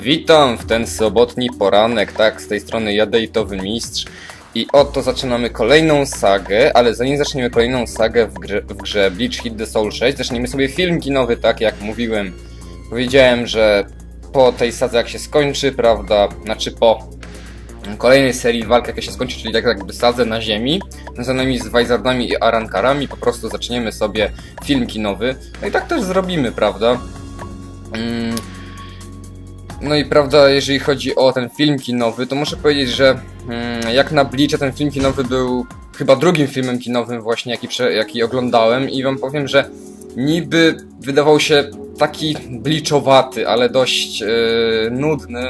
Witam w ten sobotni poranek, tak, z tej strony Jadejtowy Mistrz. I oto zaczynamy kolejną sagę, ale zanim zaczniemy kolejną sagę w grze, w grze Bleach Hit the Soul 6, zaczniemy sobie film kinowy, tak jak mówiłem. Powiedziałem, że po tej sadze jak się skończy, prawda, znaczy po kolejnej serii walk jaka się skończy, czyli tak jakby sadzę na ziemi, nazwanymi z Wajzardami i Arankarami, po prostu zaczniemy sobie film kinowy. No i tak też zrobimy, prawda? Mm. No i prawda, jeżeli chodzi o ten film kinowy, to muszę powiedzieć, że mm, jak na Bleacha ten film kinowy był chyba drugim filmem kinowym właśnie, jaki, prze, jaki oglądałem i wam powiem, że niby wydawał się taki bliczowaty, ale dość yy, nudny.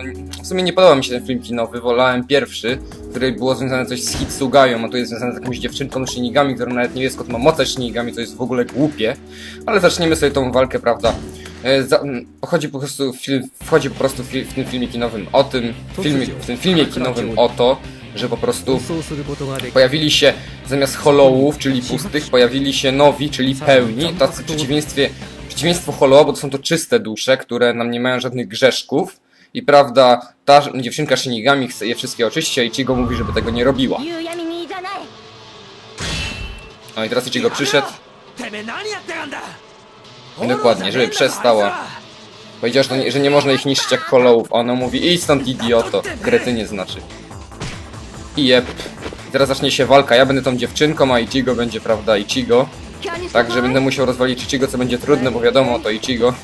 W sumie nie podobał mi się ten film kinowy, wolałem pierwszy, w której było związane coś z Hitsugayą, a tu jest związane z jakąś dziewczynką Shinigami, która nawet nie wie skąd ma moce Shinigami, to jest w ogóle głupie. Ale zaczniemy sobie tą walkę, prawda? E, za, po prostu film, wchodzi po prostu w, w tym filmie kinowym o tym, filmie, w tym filmie kinowym o to, że po prostu pojawili się zamiast holołów, czyli pustych, pojawili się nowi, czyli pełni, tacy przeciwieństwie, przeciwieństwo holołów, bo to są to czyste dusze, które nam nie mają żadnych grzeszków. I prawda, ta dziewczynka Shinigami chce je wszystkie oczyścić, a Ichigo mówi, żeby tego nie robiła. No i teraz Ichigo przyszedł dokładnie, żeby przestała. Powiedział, że, nie, że nie można ich niszczyć jak hollowów, a ona mówi, idź stąd idioto, kretynie znaczy. I jep. I teraz zacznie się walka, ja będę tą dziewczynką, a Ichigo będzie, prawda, Ichigo. Także będę musiał rozwalić Ichigo, co będzie trudne, bo wiadomo, to Ichigo.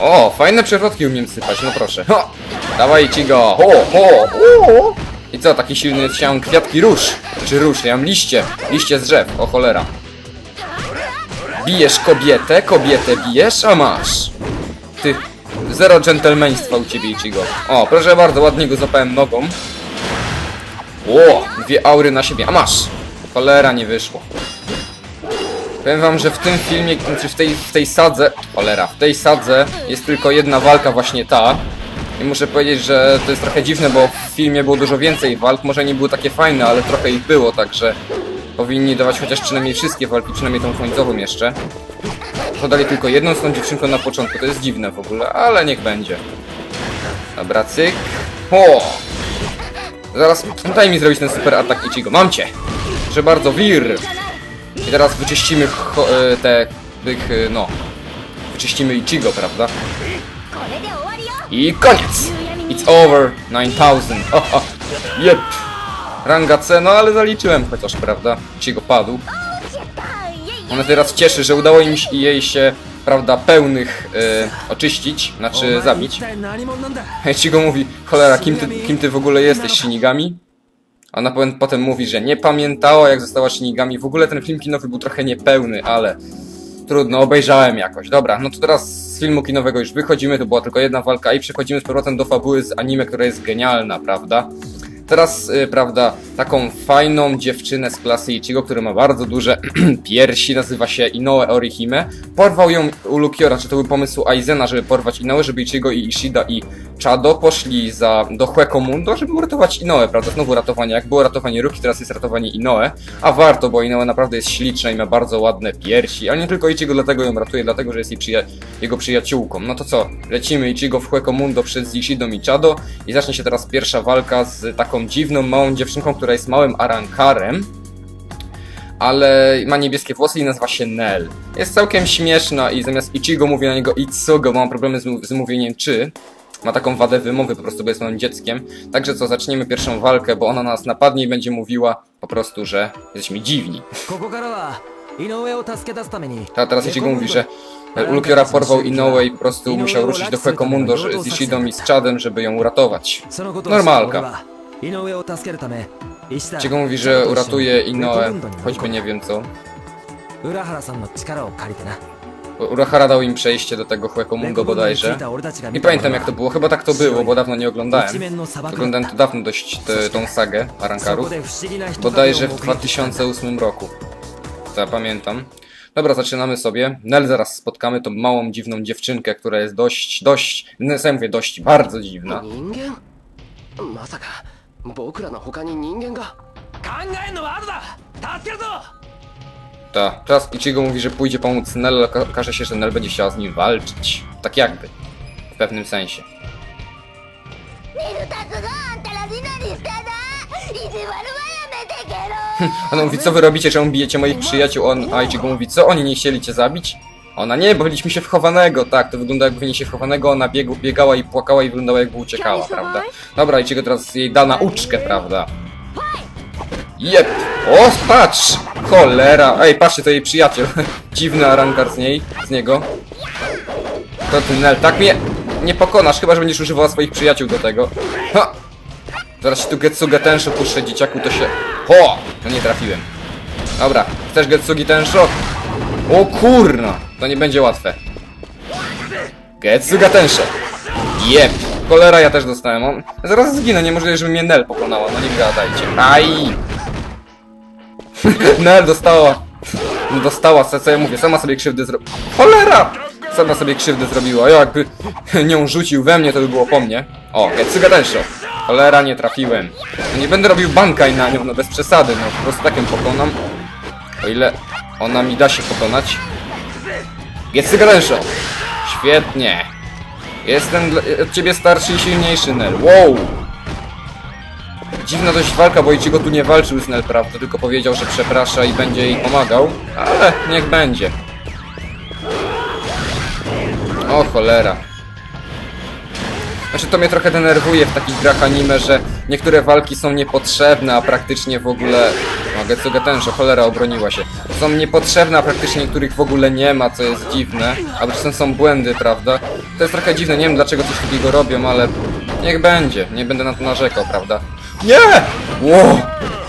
O, fajne przewrotki umiem sypać, no proszę. Ho! Dawaj Ichigo! Ho, ho! ho. I co, taki silny chciałem kwiatki róż. Czy róż, ja mam liście. Liście z drzew, o cholera. Bijesz kobietę, kobietę bijesz, a masz. Ty, zero dżentelmeństwa u ciebie Ichigo. O, proszę bardzo, ładnie go zapałem nogą. Ło, dwie aury na siebie, a masz. Cholera, nie wyszło. Powiem wam, że w tym filmie, znaczy w tej, w tej sadze, cholera, w tej sadze jest tylko jedna walka właśnie ta. I muszę powiedzieć, że to jest trochę dziwne, bo w filmie było dużo więcej walk, może nie były takie fajne, ale trochę ich było, także Powinni dawać chociaż przynajmniej wszystkie walki, przynajmniej tą końcową jeszcze. Podali tylko jedną z tą dziewczynką na początku, to jest dziwne w ogóle, ale niech będzie. Dobra, cyk. O! Zaraz daj mi zrobić ten super atak Ichigo. Mam cię! Proszę bardzo, wir! I teraz wyczyścimy e, te... tych... E, no... Wyczyścimy Ichigo, prawda? I koniec! It's over 9000! Haha! yep! Ranga C, no ale zaliczyłem chociaż, prawda? Ci go padł. Ona teraz cieszy, że udało im się, jej się, prawda, pełnych e, oczyścić, znaczy zabić. Ci go mówi, cholera, kim ty, kim ty w ogóle jesteś, Shinigami? Ona potem mówi, że nie pamiętała jak została Shinigami. W ogóle ten film kinowy był trochę niepełny, ale trudno, obejrzałem jakoś. Dobra, no to teraz z filmu kinowego już wychodzimy, to była tylko jedna walka i przechodzimy z powrotem do fabuły z anime, która jest genialna, prawda? Teraz, y, prawda, taką fajną dziewczynę z klasy Ichigo, która ma bardzo duże piersi, nazywa się Inoue Orihime. Porwał ją u Lukiora, czy to był pomysł Aizena, żeby porwać Inoue, żeby Ichigo i Ishida i Chado poszli za, do Huecomundo, żeby uratować Inoue, prawda? Znowu ratowanie, jak było ratowanie Ruki, teraz jest ratowanie Inoue. A warto, bo Inoue naprawdę jest śliczna i ma bardzo ładne piersi, ale nie tylko Ichigo dlatego ją ratuje, dlatego, że jest jej przyja jego przyjaciółką. No to co, lecimy Ichigo w Huecomundo przed Ishidą i Chado i zacznie się teraz pierwsza walka z taką dziwną, małą dziewczynką, która jest małym arankarem, ale ma niebieskie włosy i nazywa się Nell. Jest całkiem śmieszna i zamiast Ichigo mówi na niego Itsugo, mam problemy z, z mówieniem czy. Ma taką wadę wymowy po prostu, bo jest małym dzieckiem. Także co, zaczniemy pierwszą walkę, bo ona nas napadnie i będzie mówiła po prostu, że jesteśmy dziwni. A teraz Ichigo mówi, że Ulkiora porwał Inoue i po prostu musiał ruszyć do Hekomundo z Ishidą i z Chadem, żeby ją uratować. Normalka. 知った俺は井上を助けるため石田 Ichigo mówi, że uratuje Inoue, choćby nie wiem co. 浦原さんの力を借りてな Urahara dał im przejście do tego Huecomundo bodajże. Nie pamiętam jak to było, chyba tak to było, bo dawno nie oglądałem. 一面の砂漠だ Oglądałem to dawno dość tę- tą sagę そ Arankarów. こで不思議な人影を Bodajże w 目撃 2008 roku. To ja pamiętam. Dobra, zaczynamy sobie. Nel zaraz spotkamy tą małą, dziwną dziewczynkę, która jest dość, dość, no co ja mówię, dość, bardzo dziwna. 人間まさか 僕らの他に人間が考えんのは後だ助けるぞ Ta. Teraz Ichigo mówi, że pójdzie pomóc Nel, ale oka- okaże się, że Nel będzie chciała z nim walczyć. Tak jakby. pewnym sensie. ネルタスがあんたらに何しただ意地悪はやめてけろ Ona mówi, co wy robicie, czemu bijecie moich przyjaciół? On, a Ichigo mówi, co oni nie chcieli cię zabić? Ona, nie, bo byliśmy się w chowanego, tak, to wygląda jakby nie się w chowanego, ona biegu, biegała i płakała i wyglądała jakby uciekała, prawda? Dobra, Ichigo teraz jej da nauczkę, prawda? Jep! O, patrz! Cholera! Ej, patrzcie, to jej przyjaciel. Dziwny arangar z niej, z niego. To ty, Nel, tak mnie nie pokonasz, chyba, że będziesz używała swoich przyjaciół do tego. Ha! Zaraz się tu Getsuga Tensho puszczę, dzieciaku, to się... Ho! No nie trafiłem. Dobra, chcesz Getsugi Tensho? O kurna! To nie będzie łatwe. Getsuga Tensho! Jep! Cholera ja też dostałem. On... Zaraz zginę, nie możliwe, żeby mnie Nel pokonała. No nie gadajcie. Aj! Nel dostała. No dostała, co, co ja mówię, sama sobie krzywdę zrobiła. Cholera! Sama sobie krzywdę zrobiła. Ja jakby nią rzucił we mnie, to by było po mnie. O, Getsuga Tensho. Cholera, nie trafiłem. No nie będę robił bankaj na nią, no bez przesady, no po prostu takiem pokonam. O ile ona mi da się pokonać. Getsuga Tensho. Świetnie. Jestem od ciebie starszy i silniejszy, Nel. Wow! Dziwna dość walka, bo Ichigo tu nie walczył z Nel, prawda? Tylko powiedział, że przeprasza i będzie jej pomagał. Ale niech będzie. O cholera. Znaczy to mnie trochę denerwuje w takich grach anime, że niektóre walki są niepotrzebne, a praktycznie w ogóle... No, Getsuga Tensho, cholera, obroniła się. Są niepotrzebne, a praktycznie niektórych w ogóle nie ma, co jest dziwne. A czasem są błędy, prawda? To jest trochę dziwne, nie wiem dlaczego coś takiego robią, ale... Niech będzie, nie będę na to narzekał, prawda? Nie! Ło!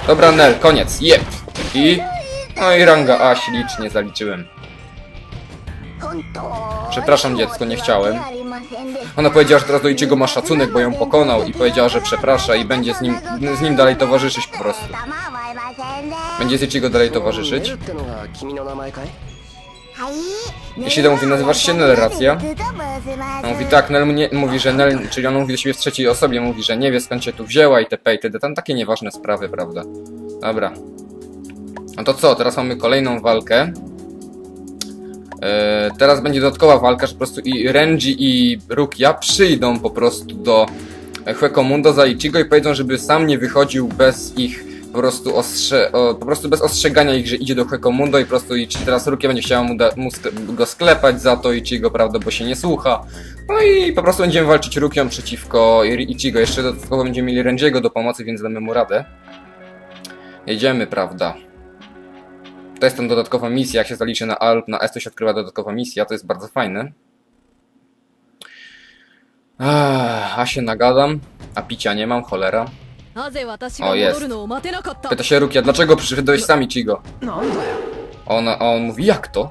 Dobra, Nel, koniec, jep! I... No i ranga A ślicznie zaliczyłem. Przepraszam, dziecko, nie chciałem. Ona powiedziała, że teraz do Ichigo ma szacunek, bo ją pokonał i powiedziała, że przeprasza i będzie z nim, z nim dalej towarzyszyć po prostu. Będzie z Ichigo dalej towarzyszyć. Jeśli to mówi, nazywasz się Nel, racja? On mówi tak, Nel nie, mówi, że Nel, czyli on mówi do siebie w trzeciej osobie, mówi, że nie wie skąd się tu wzięła itp. itd. Tam takie nieważne sprawy, prawda? Dobra. No to co, teraz mamy kolejną walkę. Eee, teraz będzie dodatkowa walka, że po prostu i Renji i Rukia przyjdą po prostu do Huecomundo za Ichigo i powiedzą, żeby sam nie wychodził bez ich po prostu ostrze, o, po prostu bez ostrzegania ich, że idzie do Huecomundo i po prostu Ichi, teraz Rukia będzie chciała mu, mu go sklepać za to Ichigo, prawda, bo się nie słucha. No i po prostu będziemy walczyć Rukią przeciwko Ichigo. Jeszcze dodatkowo będziemy mieli Renjiego do pomocy, więc damy mu radę. Jedziemy, prawda. To jest tam dodatkowa misja, jak się zaliczy na Alp, na S to się odkrywa dodatkowa misja, to jest bardzo fajne. A się nagadam, a picia nie mam, cholera. O, jest. Pyta się Rukia, dlaczego przyszedłeś no. sami, Chigo? No, on, on mówi, jak to?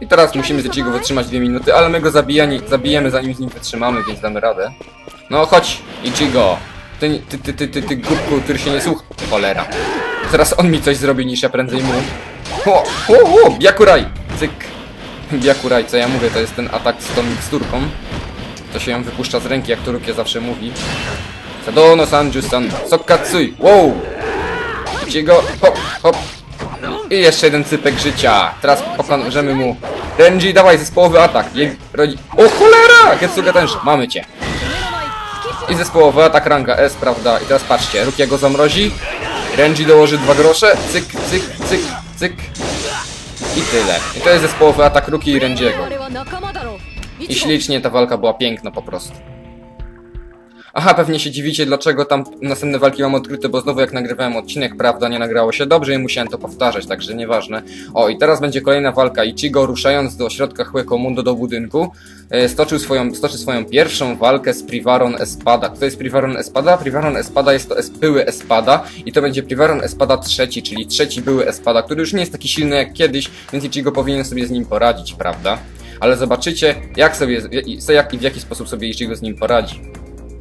I teraz musimy z Ichigo wytrzymać dwie minuty, ale my go zabijani, zabijemy zanim z nim wytrzymamy, więc damy radę. No chodź, Ichigo! Ty, ty, ty, ty, ty, ty głupku, który się nie słucha. Cholera. Teraz on mi coś zrobi niż ja prędzej mu. O, o, o, Byakurai! Cyk. Byakurai, co ja mówię, to jest ten atak z tą miksturką. To się ją wypuszcza z ręki, jak to Rukia zawsze mówi. Sadono Sanju-san, Sokatsui, wow! Ichigo, hop, hop, i jeszcze jeden cypek życia. Teraz pokażemy mu. Renji, dawaj zespołowy atak. Jej rodzi... O cholera! Getsuga też. Mamy cię. I zespołowy atak ranga S, prawda? I teraz patrzcie. Rukia go zamrozi. Renji dołoży dwa grosze. Cyk, cyk, cyk, Cyk. I tyle. I to jest zespołowy atak Ruki i Rendziego. I ślicznie ta walka była piękna po prostu. Aha, pewnie się dziwicie, dlaczego tam następne walki mam odkryte, bo znowu jak nagrywałem odcinek, prawda, nie nagrało się dobrze i musiałem to powtarzać, także nieważne. O, i teraz będzie kolejna walka. Ichigo ruszając do środka Huecomundo do budynku, e, stoczył swoją, stoczy swoją pierwszą walkę z Privaron Espada. Kto jest Privaron Espada? Privaron Espada jest to były Espada i to będzie Privaron Espada trzeci, czyli trzeci były Espada, który już nie jest taki silny jak kiedyś, więc Ichigo powinien sobie z nim poradzić, prawda? Ale zobaczycie, jak sobie, jak i w jaki sposób sobie Ichigo z nim poradzi.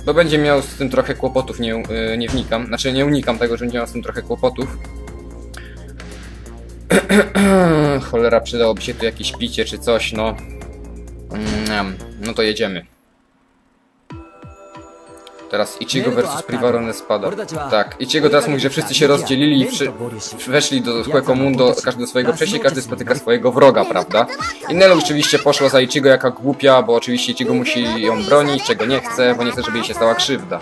Bo będzie miał z tym trochę kłopotów, nie, yy, nie wnikam. Znaczy nie unikam tego, że będzie miał z tym trochę kłopotów. Cholera, przydałoby się tu jakieś picie czy coś, no. Mm, no to jedziemy. Teraz Ichigo versus Privarone spada. Tak, Ichigo teraz mówi, że wszyscy się rozdzielili i weszli do Hueco Mundo, każdy do swojego przejścia, każdy spotyka swojego wroga, prawda? I Nelu oczywiście poszła za Ichigo jaka głupia, bo oczywiście Ichigo musi ją bronić, czego nie chce, bo nie chce, żeby jej się stała krzywda.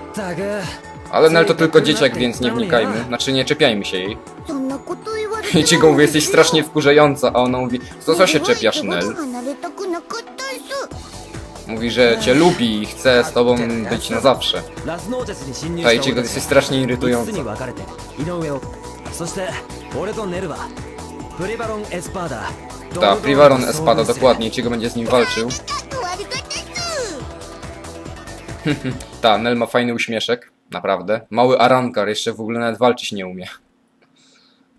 Ale Nel to tylko dzieciak, więc nie wnikajmy, znaczy nie czepiajmy się jej. Ichigo mówi, jesteś strasznie wkurzająca, a ona mówi, co, co się czepiasz, Nel? Mówi, że cię lubi i chce z tobą być na zawsze. ラスノーチェスに侵入 Ta した Ichigo 俺た jesteś ち strasznie 5つ irytująca. に分かれて井上をそして俺とネルはプリバロンエスパーダ Ta, Privaron Espada, dokładnie, Ichigo będzie z nim walczył. 悪かったっす Ta, Nel ma fajny uśmieszek, naprawdę. Mały arankar, jeszcze w ogóle nawet walczyć nie umie.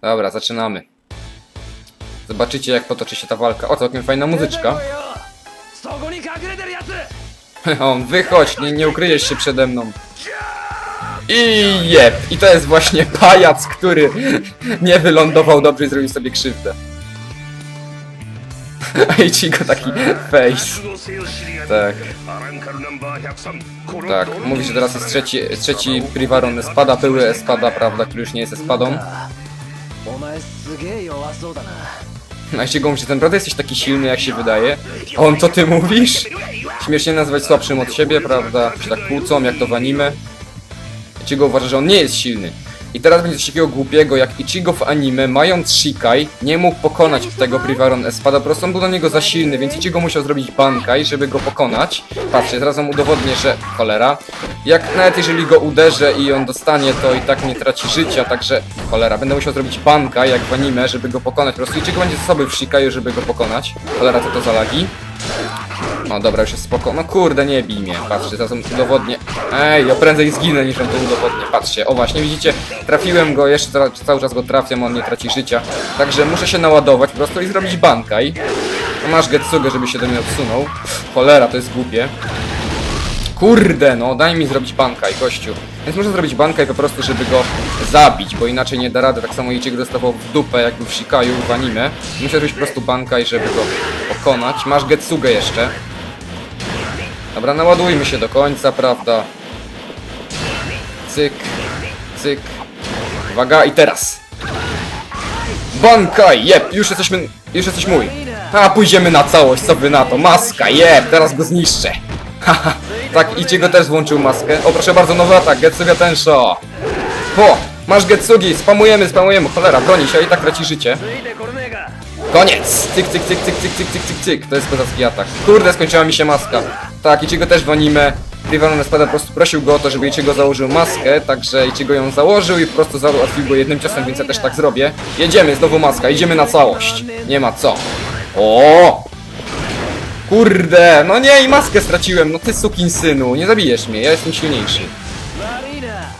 Dobra, zaczynamy. Zobaczycie jak potoczy się ta walka. O, całkiem fajna muzyczka. On, wychodź, nie, nie ukryjesz się przede mną. I jeb. I to jest właśnie pajac, który nie wylądował dobrze i zrobił sobie krzywdę. I ci go taki face. Tak. Tak, mówi, że teraz jest trzeci, trzeci Privaron spada były Espada, prawda, który już nie jest Espadą. No A jeśli go mówi, że ten prawda jesteś taki silny, jak się wydaje. On, co ty mówisz? Śmiesznie nazwać słabszym od siebie, prawda? Się tak kłócą, jak to w anime. Ichigo uważa, że on nie jest silny. I teraz będzie coś takiego głupiego, jak Ichigo w anime, mając Shikai, nie mógł pokonać tego Privaron Espada, po prostu on był do niego za silny, więc Ichigo musiał zrobić Bankai, żeby go pokonać. Patrzcie, teraz wam udowodnię, że cholera. Jak nawet jeżeli go uderzę i on dostanie, to i tak nie traci życia, także cholera, będę musiał zrobić Bankai, jak w anime, żeby go pokonać. Po prostu Ichigo będzie zasoby w Shikaju, żeby go pokonać. Cholera, co to za lagi? No dobra, już jest spoko. No kurde, nie bij mnie. Patrzcie, zaraz udowodnię. Ej, ja prędzej zginę niż on to udowodnię. Patrzcie, o właśnie, widzicie, trafiłem go, jeszcze cały czas go trafiam, on nie traci życia. Także muszę się naładować po prostu i zrobić bankaj. No masz Getsugę, żeby się do mnie odsunął. Cholera, to jest głupie. Kurde, no daj mi zrobić bankaj, gościu. Więc muszę zrobić bankaj po prostu, żeby go zabić, bo inaczej nie da rady. Tak samo Ichigo dostawał w dupę, jakby w Shikaju, w anime. Muszę zrobić po prostu bankaj, żeby go pokonać. Masz Getsugę jeszcze. Dobra, naładujmy się do końca, prawda? Cyk, cyk. Uwaga, i teraz. Bankaj, jep, już jesteśmy, już jesteś mój. A, pójdziemy na całość, co na to? Maska, jep, teraz go zniszczę. Haha, tak, Ichigo też włączył maskę. O, proszę bardzo, nowy atak, Getsuga Tensho. Po, masz Getsugi, spamujemy, spamujemy, cholera, broni się, i tak traci życie. Koniec! Cyk, cyk, cyk, cyk, cyk, cyk, cyk, cyk, cyk. To jest kozacki atak. Kurde, skończyła mi się maska. Tak, Ichigo też w anime. Privaron Espada po prostu prosił go o to, żeby Ichigo założył maskę, także Ichigo ją założył i po prostu załatwił go jednym ciosem, więc ja też tak zrobię. Jedziemy, znowu maska, idziemy na całość. Nie ma co. O! Kurde, no nie, i maskę straciłem, no ty sukin synu, nie zabijesz mnie, ja jestem silniejszy.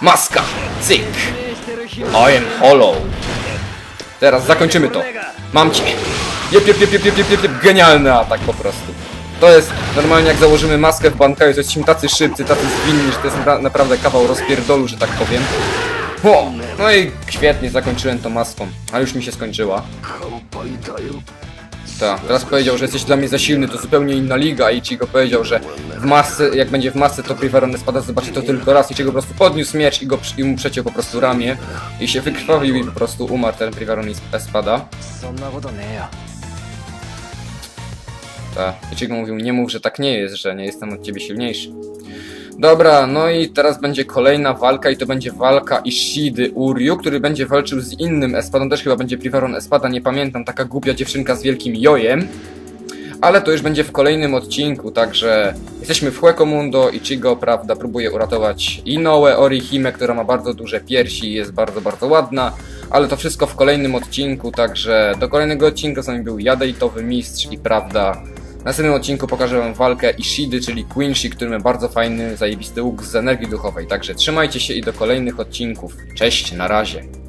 Maska, cyk. I am hollow. Teraz zakończymy to. Mam cię. Jep, jep, jep, jep, jep, jep, jep, jep. Genialny atak po prostu. To jest normalnie jak założymy maskę w bankaju, to jesteśmy tacy szybcy, tacy zwinni, że to jest na, naprawdę kawał rozpierdolu, że tak powiem. O, no i świetnie zakończyłem to maską, ale już mi się skończyła. Tak, teraz powiedział, że jesteś dla mnie za silny, to zupełnie inna liga i ci go powiedział, że w masce, jak będzie w masce, to Privaron spada, zobaczy to tylko raz i ci go po prostu podniósł miecz i, go, i mu przeciął po prostu ramię i się wykrwawił i po prostu umarł ten Privaron Espada. Ta. Ichigo mówił, nie mów, że tak nie jest, że nie jestem od ciebie silniejszy. Dobra, no i teraz będzie kolejna walka i to będzie walka Ishidy Uryu, który będzie walczył z innym Espadą, też chyba będzie Privaron Espada, nie pamiętam, taka głupia dziewczynka z wielkim jojem. Ale to już będzie w kolejnym odcinku, także jesteśmy w Huekomundo, Ichigo, prawda, próbuje uratować Inoue Orihime, która ma bardzo duże piersi i jest bardzo, bardzo ładna. Ale to wszystko w kolejnym odcinku, także do kolejnego odcinka z nami był Jadejtowy Mistrz i prawda, w następnym odcinku pokażę wam walkę Ishidy, czyli Quincy, który ma bardzo fajny, zajebisty łuk z energii duchowej. Także trzymajcie się i do kolejnych odcinków. Cześć, na razie.